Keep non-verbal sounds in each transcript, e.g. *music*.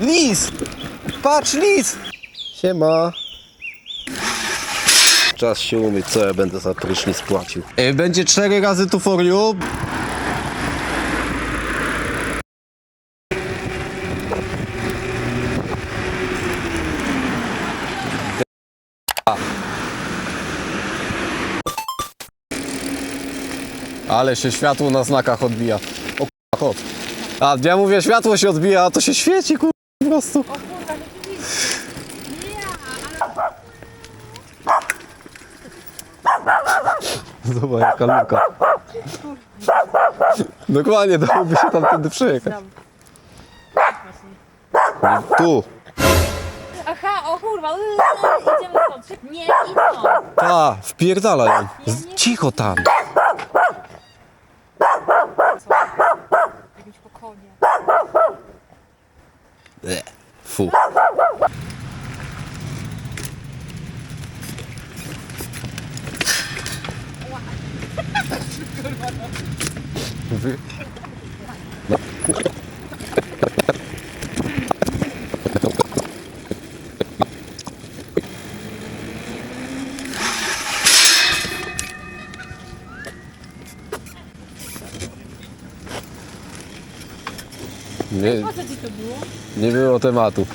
Lis! Patrz, lis! Siema. Czas się umyć, co ja będę za prysznic płacił. Będzie cztery razy tu for you. Ale się światło na znakach odbija. O k***a, chodź. A ja mówię, światło się odbija, a to się świeci, kur... po prostu. Zobacz, jaka luka. Dokładnie, dałoby się tamtędy przejechać. Tu. Aha, o kurwa, yy, idziemy stąd. Nie, idź stąd. Ta, wpierdala ją. Z- Cicho tam. Wy... Nie, Po co ci to było? nie było tematu.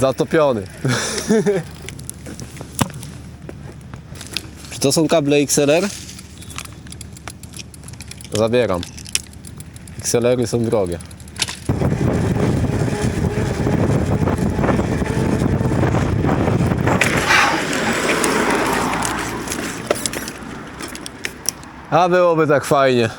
Zatopiony. Czy to są kable XLR? Zabieram. XLR-y są drogie. A byłoby tak fajnie.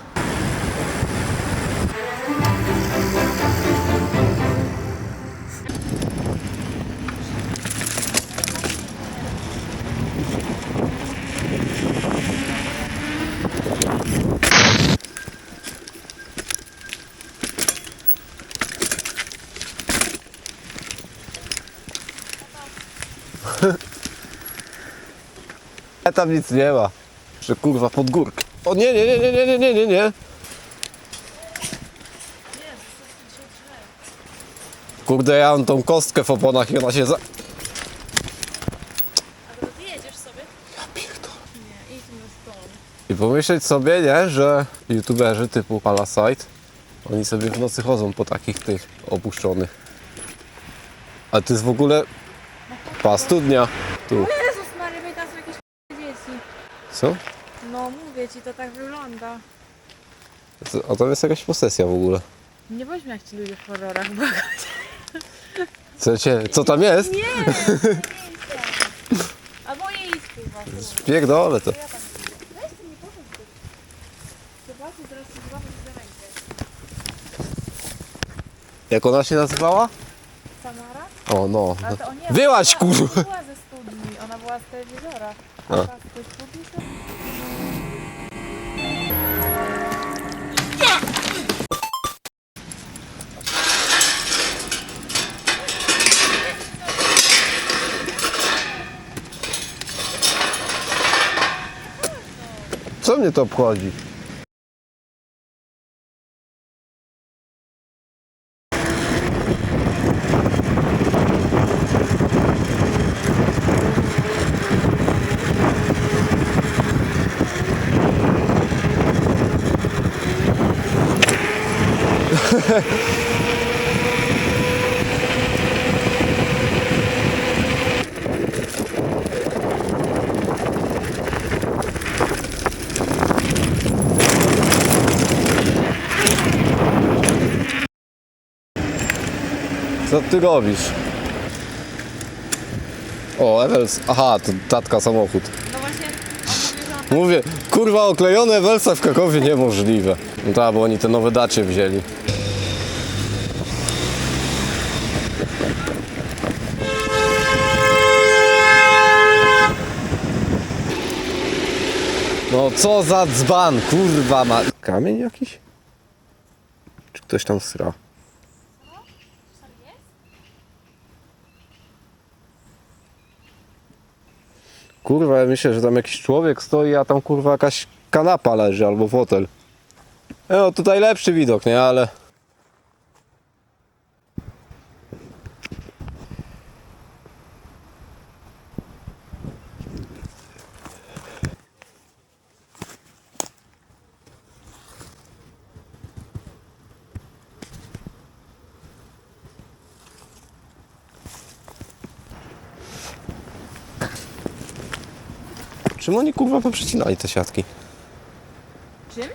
Tam nic nie ma. Że kurwa pod górkę. O nie, nie, nie, nie, nie, nie, nie, nie, nie. Kurde, ja mam tą kostkę w oponach i ona się za... A to ty jedziesz sobie? Ja pierdolę. Nie, idźmy stąd. I pomyśleć sobie, nie, że youtuberzy typu Palasite, oni sobie w nocy chodzą po takich tych opuszczonych. A to jest w ogóle... Pa, studnia. Tu. Jezus Maria, tam są jakieś dzieci. Co? No mówię ci, to tak wygląda. A tam jest jakaś posesja w ogóle. Nie bądźmy jak ci ludzie w horrorach, błagam cię. Co, tam jest? Nie! Albo jej kurwa. Pierdolę to. Weź ty mi powiedz. Zobaczcie, zaraz ci złapać za rękę. Jak ona się nazywała? Samara? O, no. Ale to o nie, Wyłaź, ona kurwa! nie była ze studni, ona była z telewizora. A. A mnie to obchodzi? *laughs* Co ty robisz? O, Ewels. Aha, to tatka samochód. No właśnie, on on Mówię, kurwa, oklejone Ewelsa w Krakowie niemożliwe. No tak, bo oni te nowe dacie wzięli. No co za dzban, kurwa ma... Kamień jakiś? Czy ktoś tam sra? Kurwa, ja myślę, że tam jakiś człowiek stoi, a tam kurwa jakaś kanapa leży albo fotel. No tutaj lepszy widok, nie? Ale... Czym oni kurwa poprzecinali te siatki? Czym?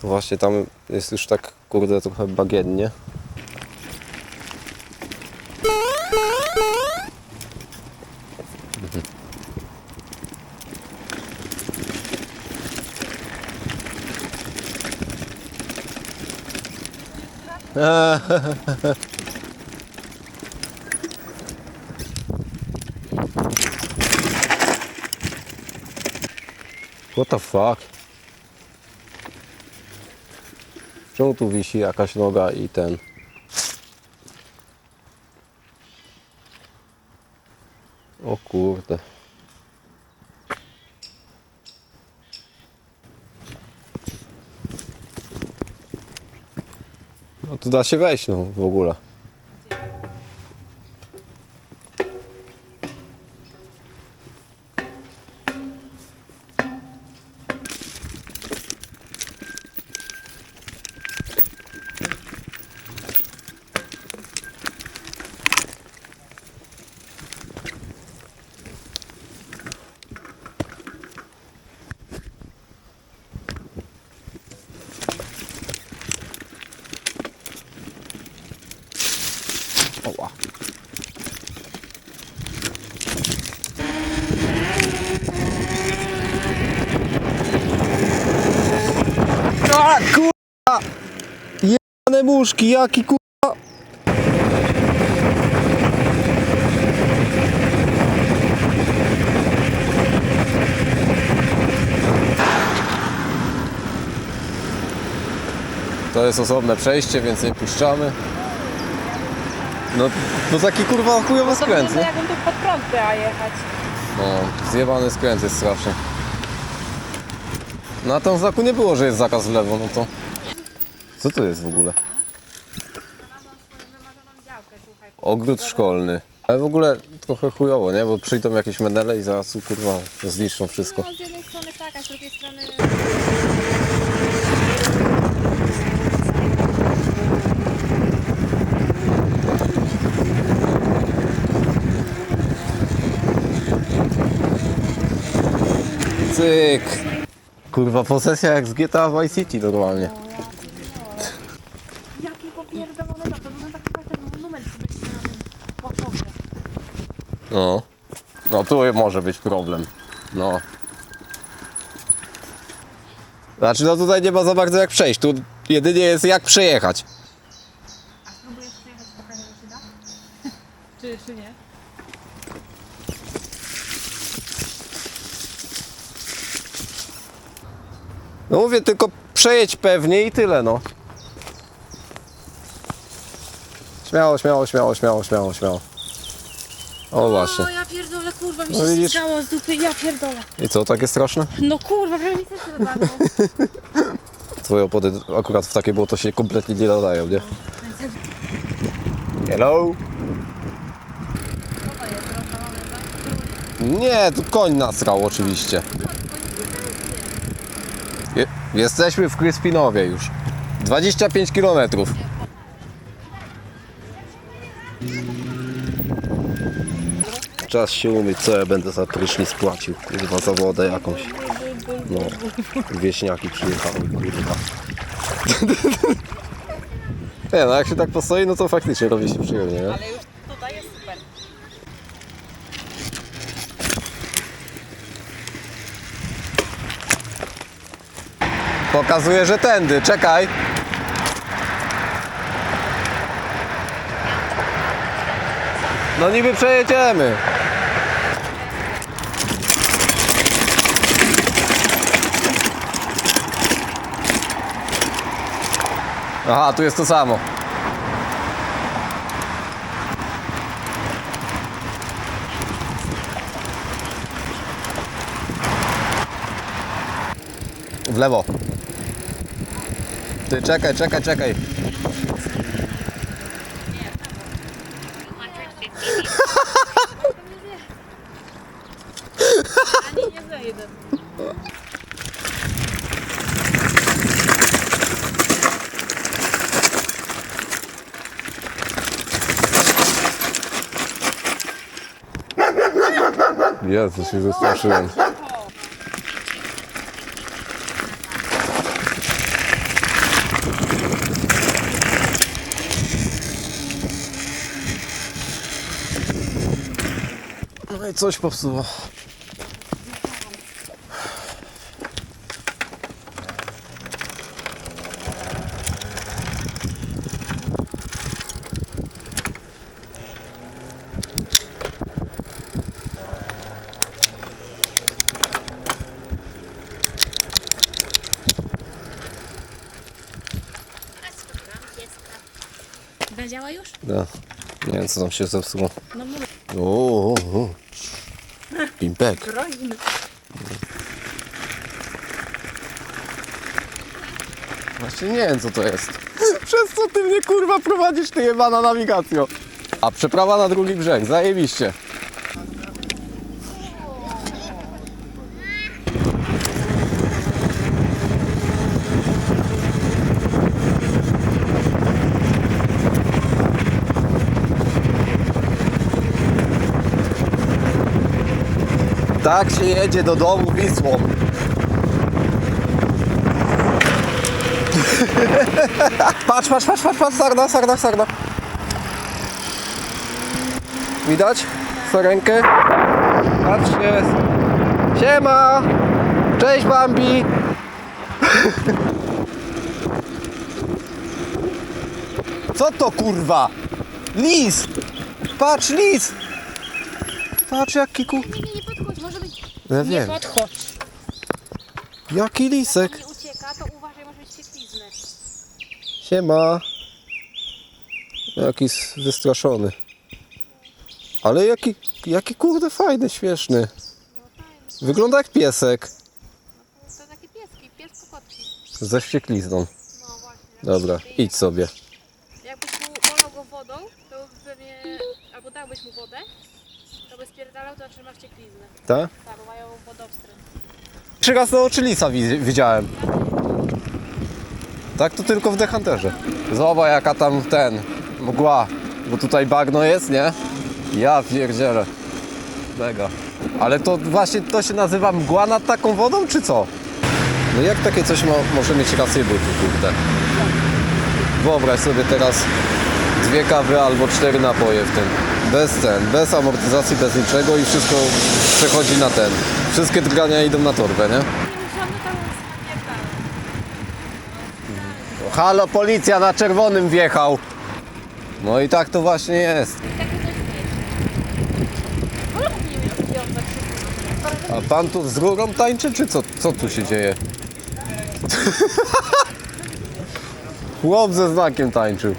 To właśnie tam jest już tak kurde trochę bagiennie. *laughs* What the fuck? Czemu tu wisi jakaś noga i ten? O kurde. No tu da się wejść no w ogóle. Oła. A kurwa! Jebane muszki, jaki kurwa! To jest osobne przejście, więc nie puszczamy. No, no taki kurwa chujowy To skręt, wygląda nie? jakbym tu pod prąd miała jechać. No, zjebany skręt jest strasznie. Na tym znaku nie było, że jest zakaz w lewo, no to... Co to jest w ogóle? Ogród szkolny. Ale w ogóle trochę chujowo, nie? Bo przyjdą jakieś menele i zaraz kurwa zniszczą wszystko. No, z jednej strony tak, a z drugiej strony... Cyk! Kurwa, posesja jak z GTA Vice City normalnie. Jaki popierdolony to, to wygląda jak ten monument wycinany po sobie. No. No tu może być problem. No. Znaczy no tutaj nie ma za bardzo jak przejść, tu jedynie jest jak przejechać. A spróbujesz przyjechać że się da? *laughs* czy, czy nie? No mówię, tylko przejedź pewnie i tyle no. Śmiało, śmiało, śmiało, śmiało, śmiało, śmiało. O właśnie. O, ja pierdolę, kurwa, mi No się widzisz? ściskało z dupy, ja pierdolę. I co, takie straszne? No kurwa, prawie mi serce rozładło. *laughs* Twoje opony akurat w takie było, to się kompletnie nie nadają, nie? Hello? Nie, tu koń nasrał oczywiście. Je, jesteśmy w Kryspinowie już. 25 km. Czas się umyć, co ja będę za prysznic płacił, kurwa, za wodę jakąś. No, wieśniaki przyjechały, kurwa. *laughs* Nie no, jak się tak postoi, no to faktycznie robi się przyjemnie, nie? Ale już tutaj jest super. Pokazuje, że tędy, czekaj. No niby przejedziemy. Aha, tu jest to samo. W lewo. Ty czekaj, czekaj, czekaj. Jezu, się wystraszyłem. No i coś popsuło. Już? No. Nie wiem co tam się zepsuło. No mówię. O, o, o. Pimpek. Groźny. Właśnie nie wiem co to jest. *laughs* Przez co ty mnie kurwa prowadzisz, ty jebana nawigacjo? A przeprawa na drugi brzeg, zajebiście. Tak się jedzie do domu Wisłą. *laughs* Patrz, patrz, patrz, patrz, patrz, sarna, sarna, sarna. Widać? Sarenkę? Patrz, jest. Siema! Cześć, Bambi! *laughs* Co to kurwa? Lis! Patrz, lis! Patrz, jaki ku... Być... Ja Nie wiem. podchodź. Jaki lisek? Nie ucieka, to uważaj, może. Siema. Jaki s- wystraszony. Ale jaki, jaki kurde fajny, śmieszny. No. Wygląda jak piesek. To takie pieski, pies kotki. Ze wścieklizną. No właśnie. jak Dobra, idź sobie. Jakbyś mu polał go wodą, to pewnie... Albo dałbyś mu wodę, to by spierdalał, to trzyma wściekliznę. Tak? Tak, bo mają wodowstręt. Trzy raz na oczy lisa wi- widziałem. Tak to tylko w Dehanterze. Zobacz jaka tam ten, mgła. Bo tutaj bagno jest, nie? Ja pierdzielę. Mega. Ale to właśnie to się nazywa mgła nad taką wodą, czy co? No jak takie coś mo- może mieć rację bytu, kurde? Wyobraź sobie teraz dwie kawy albo cztery napoje w tym. Bez ten, bez amortyzacji, bez niczego i wszystko przechodzi na ten. Wszystkie drgania idą na torbę, nie? Halo, policja na czerwonym wjechał. No i tak to właśnie jest. Tak. A pan tu z rurą tańczy, czy co, co tu się dzieje? *laughs* Chłop ze znakiem tańczył.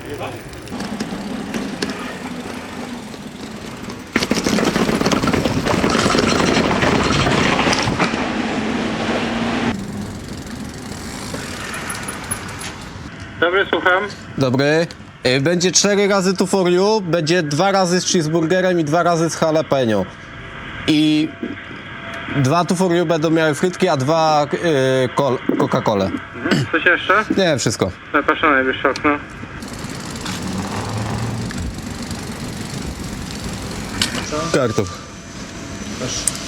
Dobry, słucham. Dobry. Y, Będzie cztery razy tu for you, będzie dwa razy z cheeseburgerem i dwa razy z jalapeno. I dwa tu for you będą miały frytki, a dwa y, kol- Coca-Colę. Mhm. Coś jeszcze? Nie, wszystko. Zapraszam na najwyższe okno. Kartów. Proszę.